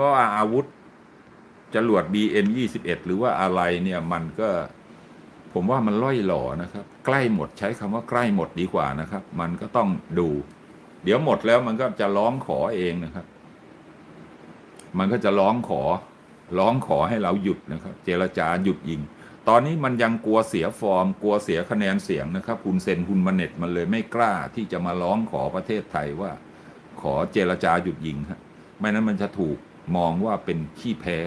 ว่าอาวุธจรวด BM 21 หรือว่าอะไรเนี่ยมันก็ผมว่ามันล่อยหล่อนะครับ ใกล้หมดใช้คำว่าใกล้หมดดีกว่านะครับ มันก็ต้องดู เดี๋ยวหมดแล้วมันก็จะร้องขอเองนะครับ มันก็จะร้องขอ ร้องขอให้เราหยุดนะครับ เจรจาหยุดยิง ตอนนี้มันยังกลัวเสียฟอร์ม กลัวเสียคะแนนเสียงนะครับคุณเซนคุณมาเน็ตมันเลยไม่กล้าที่จะมาร้องขอประเทศไทยว่า ขอเจรจาหยุดยิงฮะไม่นั้นมันจะถูก มองว่าเป็นขี้แพ้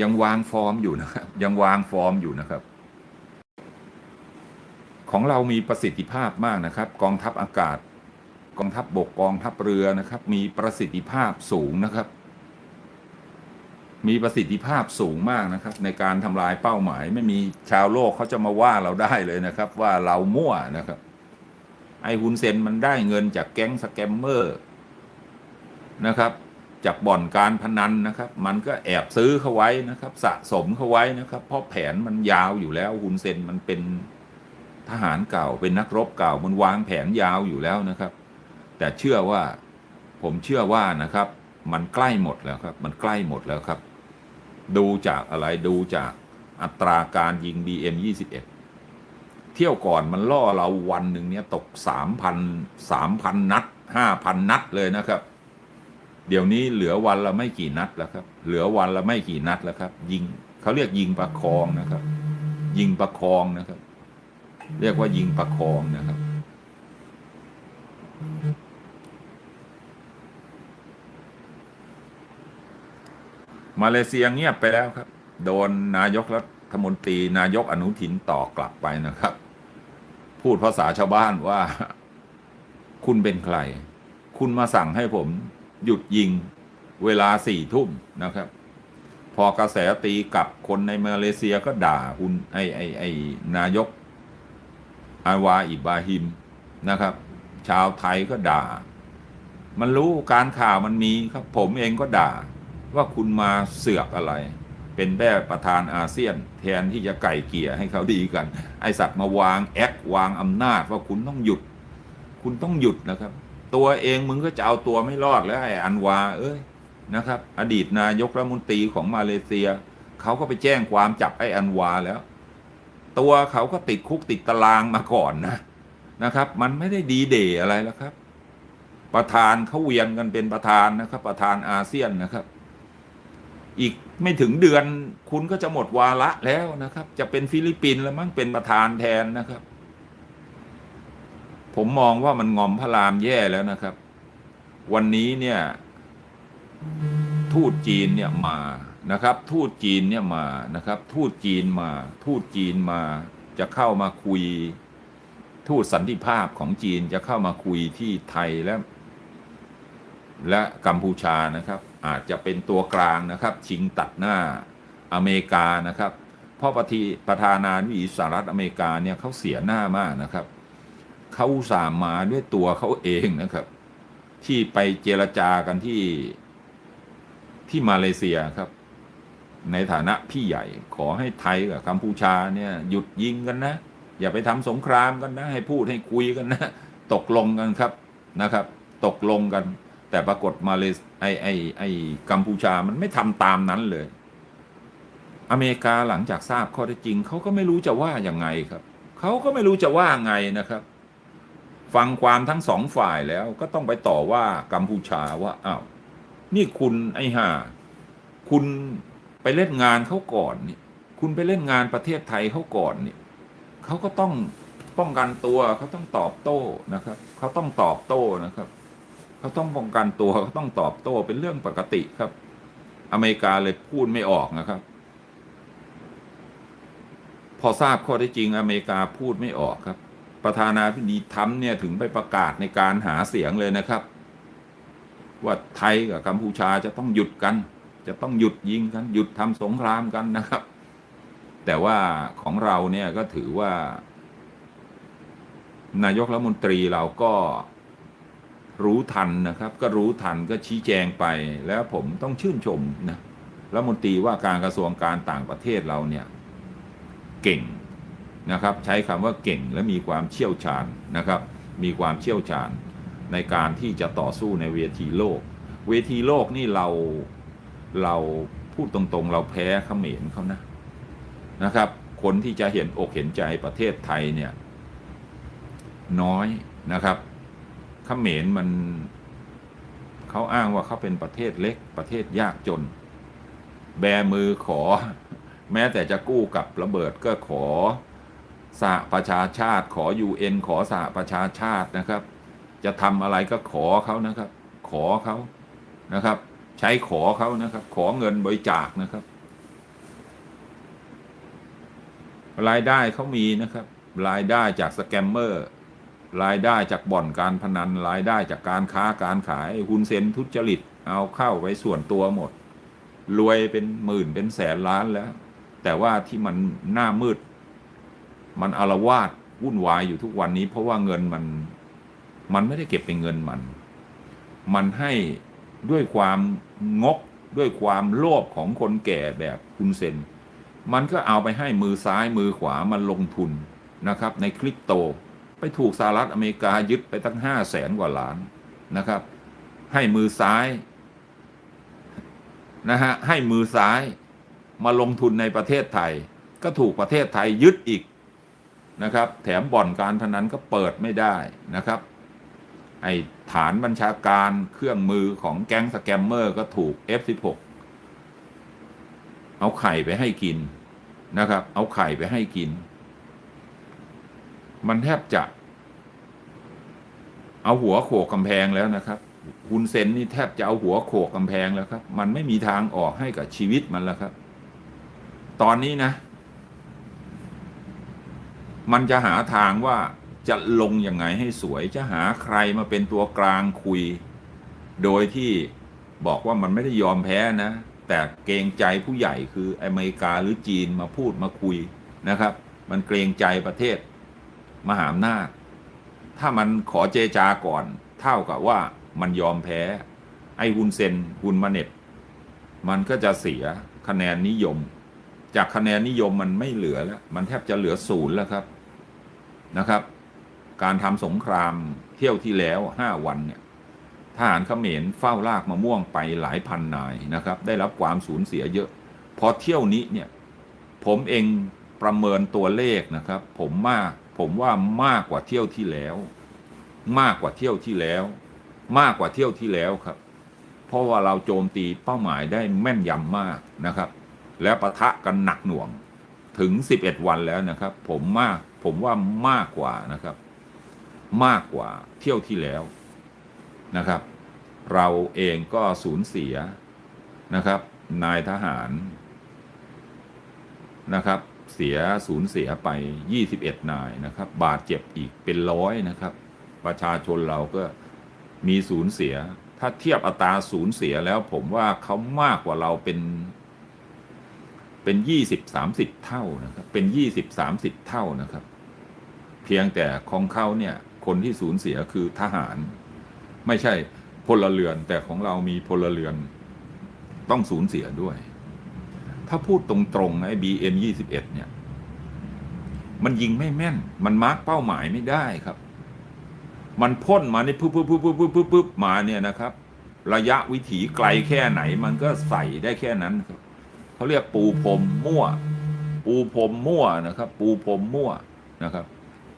ยังวางฟอร์มอยู่นะครับ ยังวางฟอร์มอยู่นะครับ ของเรามีประสิทธิภาพมากนะครับ กองทัพอากาศ กองทัพบบกกองทัพเรือนะครับ มีประสิทธิภาพสูงนะครับ มีประสิทธิภาพสูงมากนะครับ ในการทำลายเป้าหมาย ไม่มีชาวโลกเขาจะมาว่าเราได้เลยนะครับ ว่าเรามั่วนะครับ ไอฮุนเซนมันได้เงินจากแก๊งสแกมเมอร์นะครับ จากบ่อนการพนันนะครับ มันก็แอบซื้อเข้าไว้นะครับ สะสมเข้าไว้นะครับ เพราะแผนมันยาวอยู่แล้วฮุนเซนมันเป็นทหารเก่าเป็นนักรบเก่ามันวางแผนยาวอยู่แล้วนะครับ แต่เชื่อว่าผมเชื่อว่านะครับ มันใกล้หมดแล้วครับ มันใกล้หมดแล้วครับ ดูจากอะไรดูจากอัตราการยิง BM 21เที่ยวก่อนมันล่อเราวันหนึ่งเนี่ยตกสามพันสามพันนัดห้าพันนัดเลยนะครับ เดี๋ยวนี้เหลือวันละไม่กี่นัดแล้วครับ เหลือวันละไม่กี่นัดแล้วครับ ยิงเขาเรียกยิงประคองนะครับ ยิงประคองนะครับ เรียกว่ายิงประคองนะครับ มาเลเซียเงียบไปแล้วครับ โดนนายกรัฐมนตรีนายกอนุทินต่อกลับไปนะครับ พูดภาษาชาวบ้านว่า คุณเป็นใคร คุณมาสั่งให้ผม หยุดยิงเวลาสี่ทุ่มนะครับ พอกระแสตีกลับคนในมาเลเซียก็ด่าคุณไอไอไอนายก อาวาอิบราฮิมนะครับ ชาวไทยก็ด่า มันรู้การข่าวมันมีครับ ผมเองก็ด่าว่าคุณมาเสือกอะไร เป็นแม่ประธานอาเซียน แทนที่จะไก่เกี่ยให้เขาดีกัน ไอสัตว์มาวางแอควางอำนาจว่าคุณต้องหยุด คุณต้องหยุดนะครับ ตัวเองมึงก็จะเอาตัวไม่รอดแล้วไอ้อันวา เอ้ยนะครับ อดีตนายกรัฐมนตรีของมาเลเซียเขาก็ไปแจ้งความจับไอ้อันวาแล้ว ตัวเขาก็ติดคุกติดตารางมาก่อนนะนะครับ มันไม่ได้ดีเดย์อะไรแล้วครับ ประธานเขาเวียนกันเป็นประธานนะครับ ประธานอาเซียนนะครับ อีกไม่ถึงเดือนคุณก็จะหมดวาระแล้วนะครับ จะเป็นฟิลิปปินส์แล้วมั้งเป็นประธานแทนนะครับ ผมมองว่ามันงอมพระรามแย่แล้วนะครับ วันนี้เนี่ย ทูตจีนเนี่ยมานะครับ ทูตจีนเนี่ยมานะครับ ทูตจีนมา ทูตจีนมาจะเข้ามาคุย ทูตสันติภาพของจีนจะเข้ามาคุยที่ไทยและ และกัมพูชานะครับ อาจจะเป็นตัวกลางนะครับ ชิงตัดหน้าอเมริกานะครับ เพราะประธีประธานาธิบดีสหรัฐอเมริกาเนี่ยเขาเสียหน้ามากนะครับ เขาสาห์มาด้วยตัวเขาเองนะครับ ที่ไปเจรจากันที่ที่มาเลเซียครับ ในฐานะพี่ใหญ่ขอให้ไทยกับกัมพูชาเนี่ย หยุดยิงกันนะ อย่าไปทำสงครามกันนะ ให้พูดให้คุยกันนะ ตกลงกันครับนะครับ ตกลงกัน แต่ปรากฏมาเลไอไอไอกัมพูชามันไม่ทำตามนั้นเลย อเมริกาหลังจากทราบข้อเท็จจริงเขาก็ไม่รู้จะว่ายังไงครับเขาก็ไม่รู้จะว่าไงนะครับ ฟังความทั้งสองฝ่ายแล้วก็ต้องไปต่อว่ากัมพูชาว่าอ้าวนี่คุณไอ้ห่าคุณไปเล่นงานเขาก่อนนี่คุณไปเล่นงานประเทศไทยเขาก่อนนี่เขาก็ต้องป้องกันตัวเขาต้องตอบโต้นะครับเขาต้องตอบโต้นะครับเขาต้องป้องกันตัวเขาต้องตอบโต้เป็นเรื่องปกติครับ อเมริกาเลยพูดไม่ออกนะครับ พอทราบข้อเท็จจริงอเมริกาพูดไม่ออกครับ ประธานาธิบดีทรัมเนี่ยถึงไปประกาศในการหาเสียงเลยนะครับ ว่าไทยกับกัมพูชาจะต้องหยุดกัน จะต้องหยุดยิงกัน หยุดทำสงครามกันนะครับ แต่ว่าของเราเนี่ยก็ถือว่า นายกรัฐมนตรีเราก็รู้ทันนะครับ ก็รู้ทันก็ชี้แจงไปแล้วผมต้องชื่นชมนะรัฐมนตรีว่าการกระทรวงการต่างประเทศเราเนี่ย เก่ง นะครับใช้คำว่าเก่งและมีความเชี่ยวชาญนะครับ มีความเชี่ยวชาญในการที่จะต่อสู้ในเวทีโลก เวทีโลกนี่เราเราพูดตรงๆ เราแพ้เขมรเขานะนะครับ คนที่จะเห็นอกเห็นใจประเทศไทยเนี่ย น้อยนะครับเขมรมันเขาอ้างว่าเขาเป็นประเทศเล็กประเทศยากจน แบมือขอ แม้แต่จะกู้กับระเบิดก็ขอ สหประชาชาติ ขอ UN ขอสหประชาชาตินะครับ จะทำอะไรก็ขอเขานะครับ ขอเขานะครับ ใช้ขอเขานะครับ ขอเงินบริจาคนะครับ รายได้เขามีนะครับ รายได้จากสแกมเมอร์ รายได้จากบ่อนการพนัน รายได้จากการค้าการขายหุ้นเซนทุจริต เอาเข้าไว้ส่วนตัวหมด รวยเป็นหมื่นเป็นแสนล้านแล้ว แต่ว่าที่มันหน้ามืด มันอารวาสวุ่นวายอยู่ทุกวันนี้ เพราะว่าเงินมันมันไม่ได้เก็บเป็นเงินมัน มันให้ด้วยความงกด้วยความโลภของคนแก่แบบคุณเซน มันก็เอาไปให้มือซ้ายมือขวามันลงทุนนะครับ ในคริปโต ไปถูกสหรัฐอเมริกายึดไปตั้งห้าแสนกว่าล้านนะครับ ให้มือซ้ายนะฮะให้มือซ้ายมาลงทุนในประเทศไทย ก็ถูกประเทศไทยยึดอีก นะครับ แถมบ่อนการพนันก็เปิดไม่ได้นะครับ ไอฐานบัญชาการเครื่องมือของแก๊งสแกมเมอร์ก็ถูก F16 เอาไข่ไปให้กินนะครับ เอาไข่ไปให้กิน มันแทบจะ เอาหัวโขกกำแพงแล้วนะครับฮุนเซนนี่แทบจะเอาหัวโขกกำแพงแล้วครับ มันไม่มีทางออกให้กับชีวิตมันแล้วครับ ตอนนี้นะ มันจะหาทางว่าจะลงยังไงให้สวย จะหาใครมาเป็นตัวกลางคุย โดยที่บอกว่ามันไม่ได้ยอมแพ้นะ แต่เกรงใจผู้ใหญ่คืออเมริกาหรือจีนมาพูดมาคุยนะครับ มันเกรงใจประเทศมหาอำนาจ ถ้ามันขอเจจาก่อน เท่ากับว่ามันยอมแพ้ ไอ้ฮุนเซนฮุนมาเน็ต มันก็จะเสียคะแนนนิยม จากคะแนนนิยมมันไม่เหลือแล้ว มันแทบจะเหลือศูนย์แล้วครับนะครับ การทำสงครามเที่ยวที่แล้วห้าวันเนี่ยทหารเขมรเฝ้าลากมะม่วงไปหลายพันนายนะครับ ได้รับความสูญเสียเยอะ พอเที่ยวนี้เนี่ย ผมเองประเมินตัวเลขนะครับ ผมมากผมว่ามากกว่าเที่ยวที่แล้ว มากกว่าเที่ยวที่แล้ว มากกว่าเที่ยวที่แล้วครับ เพราะว่าเราโจมตีเป้าหมายได้แม่นยำมากนะครับ และปะทะกันหนักหน่วงถึง 11 วันแล้วนะครับ ผมมากผมว่ามากกว่านะครับ มากกว่าเที่ยวที่แล้วนะครับ เราเองก็สูญเสียนะครับ นายทหารนะครับ เสียสูญเสียไป 21 นายนะครับ บาดเจ็บอีกเป็นร้อยนะครับ ประชาชนเราก็มีสูญเสีย ถ้าเทียบอัตราสูญเสียแล้ว ผมว่าเขามากกว่าเราเป็น เป็นยี่สิบสามสิบเท่านะครับเป็นยี่สิบสามสิบเท่านะครับ เพียงแต่ของเขาเนี่ยคนที่สูญเสียคือทหาร ไม่ใช่พลเรือน แต่ของเรามีพลเรือน ต้องสูญเสียด้วย ถ้าพูดตรงๆนะไอ้ BM ยี่สิบเอ็ดเนี่ย มันยิงไม่แม่น มันมาร์กเป้าหมายไม่ได้ครับ มันพ่นมาในปุ๊บปุ๊บปุ๊บปุ๊บปุ๊บปุ๊บมาเนี่ยนะครับ ระยะวิถีไกลแค่ไหน มันก็ใส่ได้แค่นั้นครับ เขาเรียกปูพรมมั่ว ปูพรมมั่วนะครับ ปูพรมมั่วนะครับ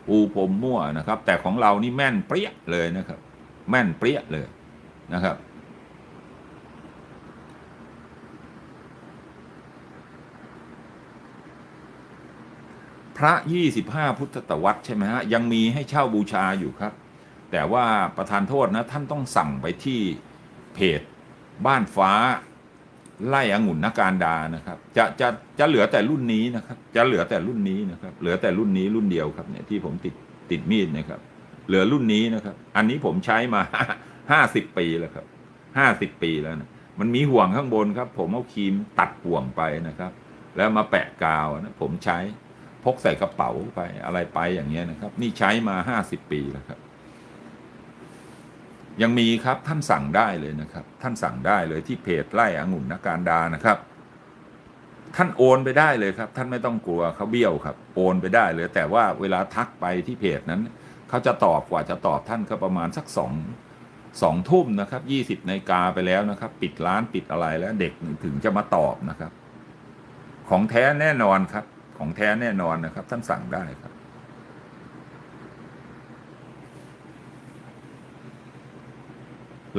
ปูพรมมั่วนะครับ แต่ของเรานี่แม่นเปรี้ยเลยนะครับ แม่นเปรี้ยเลยนะครับพระยี่สิบห้าพุทธตวรรษใช่ไหมฮะ ยังมีให้เช่าบูชาอยู่ครับ แต่ว่าประธานโทษนะ ท่านต้องสั่งไปที่เพจบ้านฟ้า ไล่องุ่นนักการดานะครับ จะจะจะเหลือแต่รุ่นนี้นะครับ จะเหลือแต่รุ่นนี้นะครับ เหลือแต่รุ่นนี้รุ่นเดียวครับเนี่ยที่ผมติดติดมีดนะครับ เหลือรุ่นนี้นะครับ อันนี้ผมใช้มาห้าสิบปีแล้วครับห้าสิบปีแล้วนะมันมีห่วงข้างบนครับ ผมเอาครีมตัดห่วงไปนะครับ แล้วมาแปะกาวนะผมใช้พกใส่กระเป๋าไปอะไรไปอย่างเงี้ยนะครับ นี่ใช้มาห้าสิบปีแล้วครับ ยังมีครับท่านสั่งได้เลยนะครับ ท่านสั่งได้เลยที่เพจไล่องุ่นนักการดานะครับ ท่านโอนไปได้เลยครับ ท่านไม่ต้องกลัวเขาเบี้ยวครับ โอนไปได้เลย แต่ว่าเวลาทักไปที่เพจนั้นเขาจะตอบกว่าจะตอบท่านก็ประมาณสักสองสองทุ่มนะครับยี่สิบนาฬิกาไปแล้วนะครับ ปิดร้านปิดอะไรแล้วเด็กถึงจะมาตอบนะครับ ของแท้แน่นอนครับ ของแท้แน่นอนนะครับ ท่านสั่งได้ครับ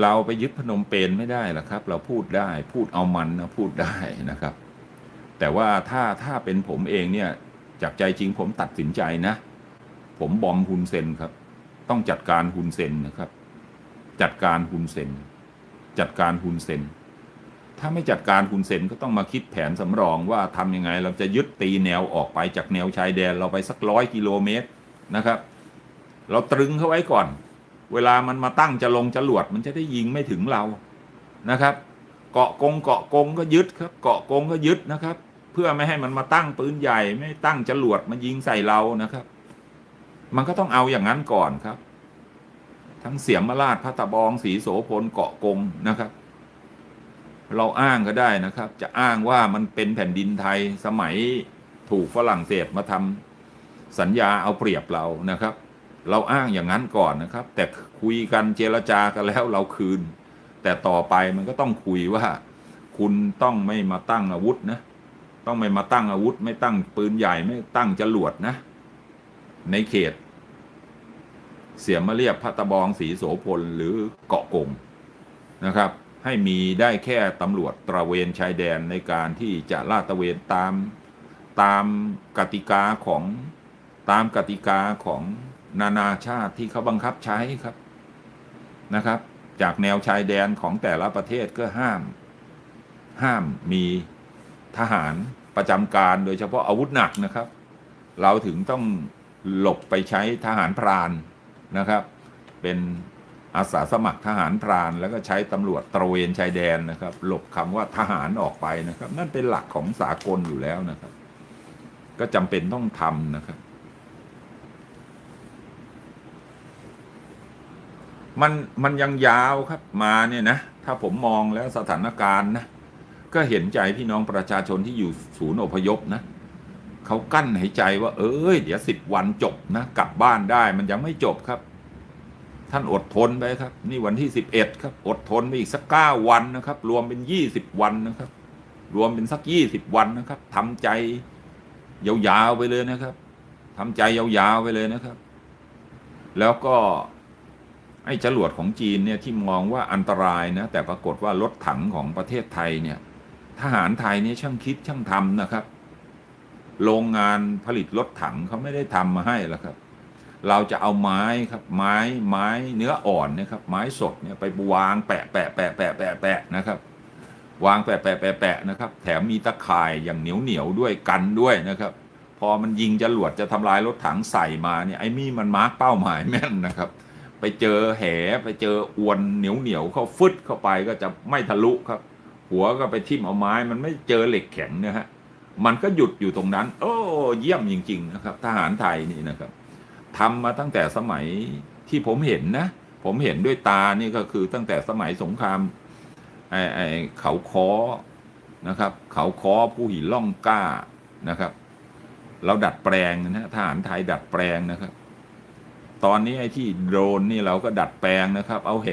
เราไปยึดพนมเปญไม่ได้หรอกครับ เราพูดได้พูดเอามันนะพูดได้นะครับ แต่ว่าถ้าถ้าเป็นผมเองเนี่ยจากใจจริงผมตัดสินใจนะ ผมบอมฮุนเซนครับ ต้องจัดการฮุนเซนนะครับ จัดการฮุนเซนจัดการฮุนเซนถ้าไม่จัดการฮุนเซนก็ต้องมาคิดแผนสำรองว่าทำยังไง เราจะยึดตีแนวออกไปจากแนวชายแดนเราไปสักร้อยกิโลเมตรนะครับ เราตรึงเขาไว้ก่อน เวลามันมาตั้งจะลงจรวดมันจะได้ยิงไม่ถึงเรานะครับ เกาะกงเกาะกงก็ยึดครับ เกาะกงก็ยึดนะครับ เพื่อไม่ให้มันมาตั้งปืนใหญ่ไม่ตั้งจรวดมายิงใส่เรานะครับ มันก็ต้องเอาอย่างนั้นก่อนครับ ทั้งเสียมราชพัตะบองสีโสพลเกาะกงนะครับ เราอ้างก็ได้นะครับ จะอ้างว่ามันเป็นแผ่นดินไทยสมัยถูกฝรั่งเศสมาทำสัญญาเอาเปรียบเรานะครับ เราอ้างอย่างนั้นก่อนนะครับ แต่คุยกันเจรจากันแล้วเราคืน แต่ต่อไปมันก็ต้องคุยว่า คุณต้องไม่มาตั้งอาวุธนะ ต้องไม่มาตั้งอาวุธ ไม่ตั้งปืนใหญ่ไม่ตั้งจรวดนะ ในเขต เสียมาเรียบพัตะบองสีโสพลหรือเกาะกงนะครับ ให้มีได้แค่ตำรวจตระเวนชายแดนในการที่จะลาดตระเวนตามตามกติกาของตามกติกาของ นานาชาติที่เขาบังคับใช้ครับนะครับ จากแนวชายแดนของแต่ละประเทศก็ห้าม ห้ามมีทหารประจำการโดยเฉพาะอาวุธหนักนะครับ เราถึงต้องหลบไปใช้ทหารพรานนะครับ เป็นอาสาสมัครทหารพรานแล้วก็ใช้ตำรวจตระเวนชายแดนนะครับ หลบคำว่าทหารออกไปนะครับ นั่นเป็นหลักของสากลอยู่แล้วนะครับ ก็จำเป็นต้องทำนะครับ มันมันยังยาวครับมาเนี่ยนะ ถ้าผมมองแล้วสถานการณ์นะ ก็เห็นใจพี่น้องประชาชนที่อยู่ศูนย์อพยพนะเขากั้นหายใจว่า เอ้ย เดี๋ยวสิบวันจบนะ กลับบ้านได้มันยังไม่จบครับ ท่านอดทนไปครับ นี่วันที่สิบเอ็ดครับ อดทนไปอีกสักเก้าวันนะครับ รวมเป็นยี่สิบวันนะครับ รวมเป็นสักยี่สิบวันนะครับทำใจยาวๆไปเลยนะครับทำใจยาวๆไปเลยนะครับ แล้วก็ ไอ้จรวดของจีนเนี่ยที่มองว่าอันตรายนะแต่ปรากฏว่ารถถังของประเทศไทยเนี่ยทหารไทยเนี่ยช่างคิดช่างทำนะครับ โรงงานผลิตรถถังเขาไม่ได้ทำมาให้แล้วครับ เราจะเอาไม้ครับ ไม้ไม้เนื้ออ่อนนะครับ ไม้สดเนี่ยไปวางแปะแปะแปะแปะแปะแปะนะครับ วางแปะแปะแปะแปะนะครับ แถมมีตะข่ายอย่างเหนียวเหนียวด้วยกันด้วยนะครับ พอมันยิงจรวดจะทำลายรถถังใส่มาเนี่ยไอ้มี่มันมาร์กเป้าหมายแม่นนะครับ ไปเจอแหไปเจออวนเหนียวเหนียวเข้าฟึดเข้าไปก็จะไม่ทะลุครับ หัวก็ไปทิ่มเอาไม้มันไม่เจอเหล็กแข็งนะฮะมันก็หยุดอยู่ตรงนั้น โอ้เยี่ยมจริง ๆ นะครับ ทหารไทยนี่นะครับทำมาตั้งแต่สมัยที่ผมเห็นนะ ผมเห็นด้วยตานี่ก็คือตั้งแต่สมัยสงครามไอ้ไอ้เขาคอนะครับ เขาคอผู้หินล่องกล้านะครับ เราดัดแปลงนะทหารไทยดัดแปลงนะครับ ตอนนี้ไอ้ที่โดรนนี่เราก็ดัดแปลงนะครับ เอาแห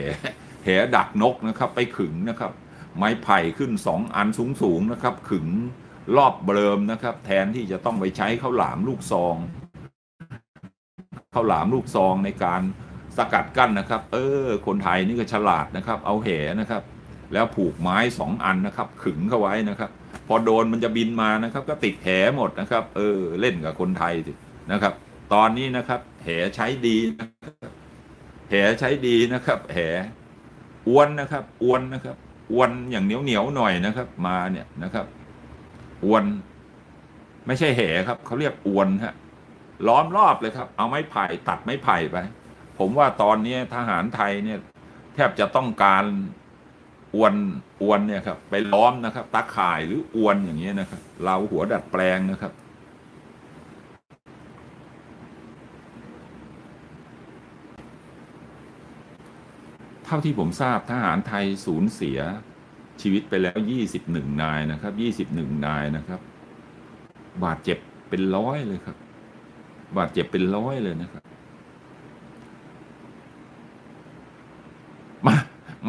แหดักนกนะครับ ไปขึงนะครับ ไม้ไผ่ขึ้นสองอันสูงๆนะครับ ขึงรอบเบลิมนะครับ แทนที่จะต้องไปใช้ข้าวหลามลูกซองข้าวหลามลูกซองในการสกัดกั้นนะครับ เออ คนไทยนี่ก็ฉลาดนะครับ เอาแหนะครับ แล้วผูกไม้สองอันนะครับ ขึงเข้าไว้นะครับ พอโดนมันจะบินมานะครับ ก็ติดแหหมดนะครับ เออ เล่นกับคนไทยสินะครับ ตอนนี้นะครับ แหใช้ดีนะครับแหใช้ดีนะครับ แหอวนนะครับอวนนะครับอวนอย่างเหนียวเหนียวหน่อยนะครับ มาเนี่ยนะครับอวน ไม่ใช่แหครับเขาเรียกอวนฮะล้อมรอบเลยครับ เอาไม้ไผ่ตัดไม้ไผ่ไป ผมว่าตอนนี้ทหารไทยเนี่ย แทบจะต้องการอวนอวนเนี่ยครับ ไปล้อมนะครับตาข่ายหรืออวนอย่างเงี้ยนะครับ เราหัวดัดแปลงนะครับ เท่าที่ผมทราบทหารไทยสูญเสียชีวิตไปแล้ว 21 นายนะครับ 21 นายนะครับ บาดเจ็บเป็นร้อยเลยครับ บาดเจ็บเป็นร้อยเลยนะครับ มา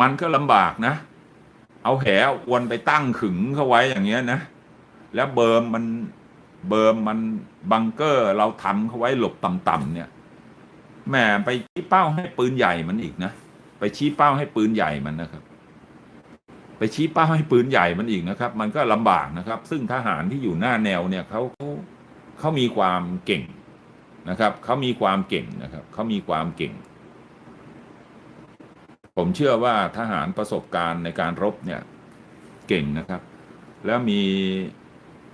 มันก็ลำบากนะ เอาแหอวนไปตั้งขึงเข้าไว้อย่างเงี้ยนะ แล้วเบิร์มมันเบิร์มมันบังเกอร์เราทำเขาไว้หลบต่ำๆเนี่ยแหมไปชี้เป้าให้ปืนใหญ่มันอีกนะ ชี้เป้าให้ปืนใหญ่มันนะครับ ไปชี้เป้าให้ปืนใหญ่มันอีกนะครับ มันก็ลำบากนะครับ ซึ่งทหารที่อยู่หน้าแนวเนี่ยเขาเขาเขามีความเก่งนะครับเขามีความเก่งนะครับเขามีความเก่ง ผมเชื่อว่าทหารประสบการณ์ในการรบเนี่ยเก่งนะครับ แล้วมี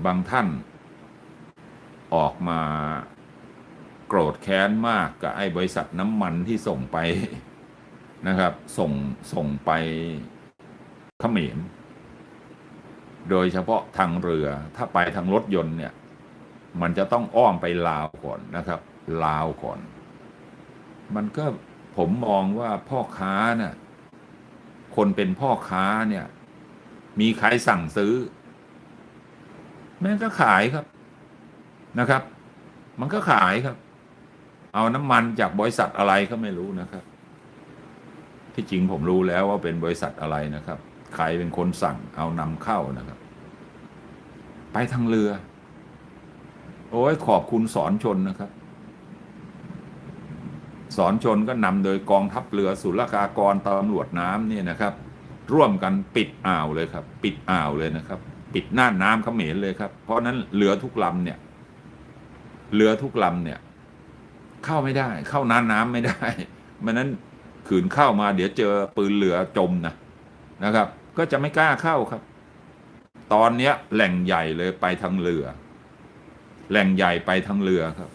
บางท่านออกมาโกรธแค้นมากกับไอ้บริษัทน้ำมันที่ส่งไป นะครับ ส่งส่งไปเขมรโดยเฉพาะทางเรือถ้าไปทางรถยนต์เนี่ย มันจะต้องอ้อมไปลาวก่อนนะครับ ลาวก่อน มันก็ผมมองว่าพ่อค้าน่ะคนเป็นพ่อค้าเนี่ย มีใครสั่งซื้อ แม่งก็ขายครับนะครับ มันก็ขายครับ เอาน้ำมันจากบริษัทอะไรก็ไม่รู้นะครับ ที่จริงผมรู้แล้วว่าเป็นบริษัทอะไรนะครับ ใครเป็นคนสั่งเอานำเข้านะครับ ไปทางเรือ โอ้ยขอบคุณสอนชนนะครับ สอนชนก็นำโดยกองทัพเรือศุลกากรตำรวจน้ำนี่นะครับ ร่วมกันปิดอ่าวเลยครับ ปิดอ่าวเลยนะครับ ปิดหน้าน้ำเขมรเลยครับ เพราะนั้นเรือทุกลำเนี่ยเรือทุกลำเนี่ย เข้าไม่ได้ เข้าน้าน้ำไม่ได้มันนั้น ขืนเข้ามาเดี๋ยวเจอปืนเรือจมนะนะครับ ก็จะไม่กล้าเข้าครับ ตอนเนี้ยแหล่งใหญ่เลยไปทางเรือ แหล่งใหญ่ไปทางเรือครับ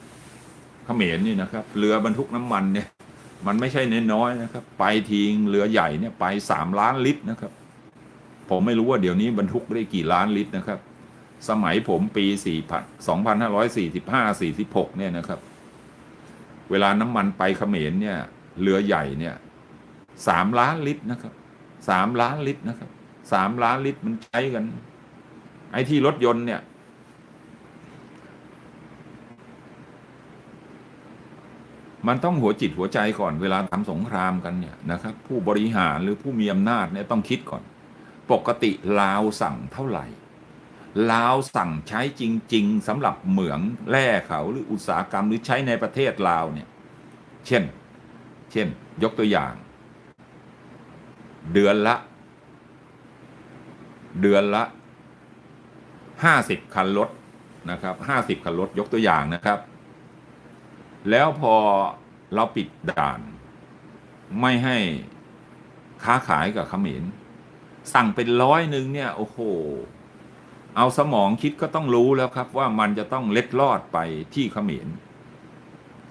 เขมรนี่นะครับ เรือบรรทุกน้ำมันเนี่ย มันไม่ใช่น้อยนะครับ ไปทิ้งเรือใหญ่เนี่ยไปสามล้านลิตรนะครับ ผมไม่รู้ว่าเดี๋ยวนี้บรรทุกได้กี่ล้านลิตรนะครับ สมัยผมปีสี่พันสองพันห้าร้อยสี่สิบห้าสี่สิบหกเนี่ยนะครับ เวลาน้ำมันไปเขมรเนี่ย เรือใหญ่เนี่ยสามล้านลิตรนะครับสามล้านลิตรนะครับสามล้านลิตรมันใช้กัน ไอ้ที่รถยนต์เนี่ย มันต้องหัวจิตหัวใจก่อนเวลาทำสงครามกันเนี่ยนะครับ ผู้บริหารหรือผู้มีอำนาจเนี่ยต้องคิดก่อน ปกติลาวสั่งเท่าไหร่ลาวสั่งใช้จริง ๆสำหรับเหมืองแร่เขาหรืออุตสาหกรรมหรือใช้ในประเทศลาวเนี่ย เช่น เช่น ยกตัวอย่าง เดือนละ เดือนละห้าสิบคันรถนะครับห้าสิบคันรถยกตัวอย่างนะครับ แล้วพอเราปิดด่าน ไม่ให้ค้าขายกับเขมรสั่งเป็นร้อยหนึ่งเนี่ยโอ้โห เอาสมองคิดก็ต้องรู้แล้วครับว่ามันจะต้องเล็ดลอดไปที่เขมร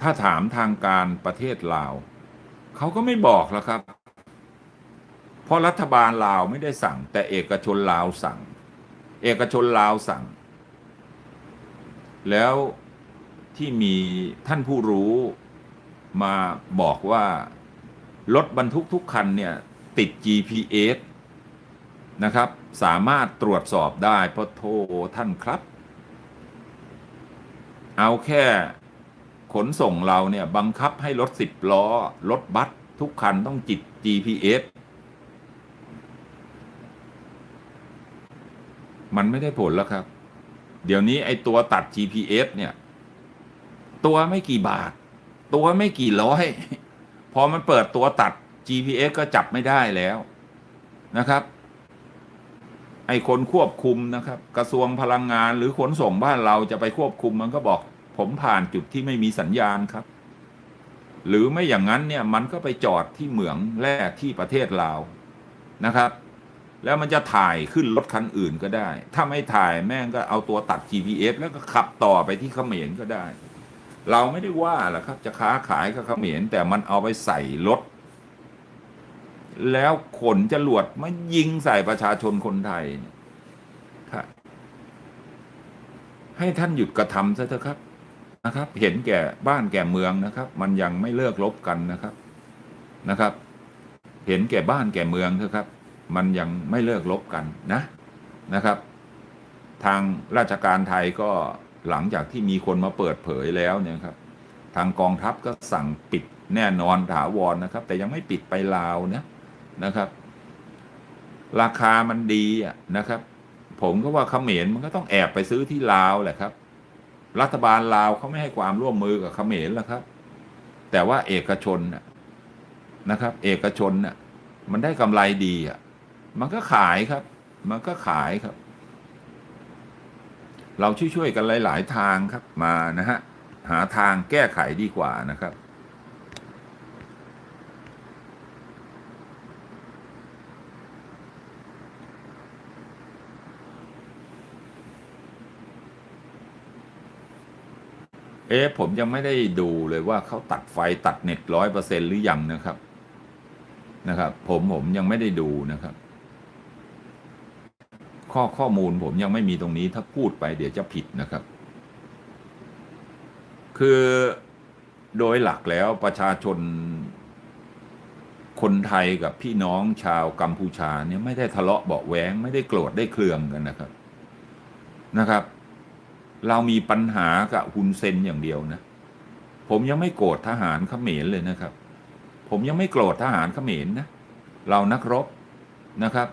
ถ้าถามทางการประเทศลาว เขาก็ไม่บอกแล้วครับ เพราะรัฐบาลลาวไม่ได้สั่ง แต่เอกชนลาวสั่ง เอกชนลาวสั่ง แล้วที่มีท่านผู้รู้มาบอกว่า รถบรรทุกทุกคันเนี่ย ติด GPS นะครับ สามารถตรวจสอบได้เพราะโทรท่านครับ เอาแค่ ขนส่งเราเนี่ยบังคับให้รถสิบล้อ รถบัสทุกคันต้องจิต GPS มันไม่ได้ผลแล้วครับ เดี๋ยวนี้ไอ้ตัวตัด GPS เนี่ย ตัวไม่กี่บาท ตัวไม่กี่ร้อย พอมันเปิดตัวตัด GPS ก็จับไม่ได้แล้วนะครับ ไอ้คนควบคุมนะครับ กระทรวงพลังงานหรือขนส่งบ้านเราจะไปควบคุมมันก็บอก ผมผ่านจุดที่ไม่มีสัญญาณครับ หรือไม่อย่างนั้นเนี่ยมันก็ไปจอดที่เหมืองแร่ที่ประเทศลาวนะครับ แล้วมันจะถ่ายขึ้นรถคันอื่นก็ได้ ถ้าไม่ถ่ายแม่งก็เอาตัวตัด GPS แล้วก็ขับต่อไปที่เขมรก็ได้ เราไม่ได้ว่าหรอกครับ จะค้าขายกับเขมรแต่มันเอาไปใส่รถแล้วขนจรวดมายิงใส่ประชาชนคนไทย ให้ท่านหยุดกระทำซะเถอะครับ นะครับ เห็นแก่บ้านแก่เมืองนะครับ มันยังไม่เลิกลบกันนะครับนะครับ เห็นแก่บ้านแก่เมืองเถอะครับ มันยังไม่เลิกลบกันนะนะครับ ทางราชการไทยก็หลังจากที่มีคนมาเปิดเผยแล้วเนี่ยครับ ทางกองทัพก็สั่งปิดแน่นอนถาวรนะครับ แต่ยังไม่ปิดไปลาวนะนะครับ ราคามันดีอะนะครับ ผมก็ว่าเขมรมันก็ต้องแอบไปซื้อที่ลาวแหละครับ รัฐบาลลาวเขาไม่ให้ความร่วมมือกับเขมรแล้วครับ แต่ว่าเอกชนนะครับ เอกชนน่ะมันได้กำไรดีอะ มันก็ขายครับ มันก็ขายครับ เราช่วยๆกันหลาย ๆ ทางครับมานะฮะหาทางแก้ไขดีกว่านะครับ เอ๊ะผมยังไม่ได้ดูเลยว่าเขาตัดไฟตัดเน็ตร้อยเปอร์เซ็นหรือยังนะครับ นะครับ ผมผมยังไม่ได้ดูนะครับ ข้อข้อมูลผมยังไม่มีตรงนี้ถ้าพูดไปเดี๋ยวจะผิดนะครับ คือโดยหลักแล้วประชาชนคนไทยกับพี่น้องชาวกัมพูชาเนี่ยไม่ได้ทะเลาะเบาะแวงไม่ได้โกรธได้เครืองกันนะครับนะครับ เรามีปัญหากับฮุนเซนอย่างเดียวนะ ผมยังไม่โกรธทหารเขมรเลยนะครับ ผมยังไม่โกรธทหารเขมรนะ เรานักรบนะครับ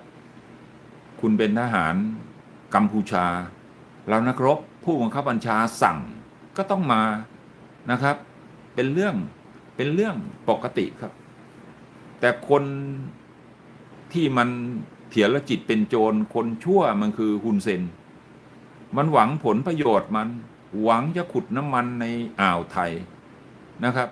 คุณเป็นทหารกัมพูชา เรานักรบผู้บังคับบัญชาสั่งก็ต้องมานะครับ เป็นเรื่องเป็นเรื่องปกติครับ แต่คนที่มันเถียรจิตเป็นโจรคนชั่วมันคือฮุนเซน มันหวังผลประโยชน์มันหวังจะขุดน้ำมันในอ่าวไทยนะครับ